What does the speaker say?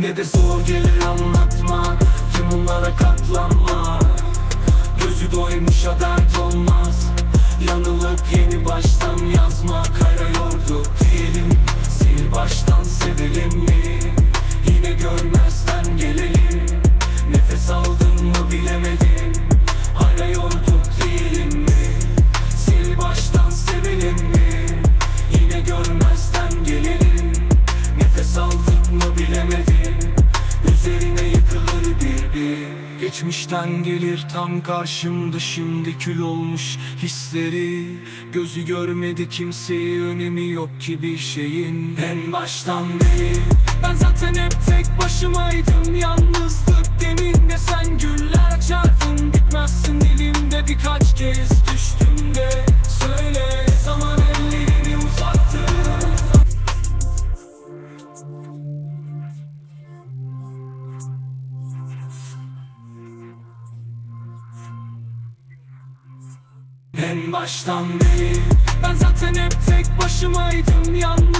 Ne de zor gelir anlatmak Tüm bunlara katlanmak Gözü doymuşa dert olmaz Yanılıp yeni baştan yazmak Kara yorduk diyelim Sil baştan sevelim mi? Yine görmezden gelelim Nefes aldın mı bilemedim Hala yorduk diyelim mi? Sil baştan sevelim mi? Yine görmezden gelelim Geçmişten gelir tam karşımda şimdi kül olmuş hisleri. Gözü görmedi kimseyi önemi yok ki bir şeyin. En baştan beri Ben zaten hep tek başımaydım. Yalnızlık demin de sen güller açardın Bitmezsin dilimde birkaç kez düştüm de En baştan beri. Ben zaten hep tek başımaydım Yalnızlık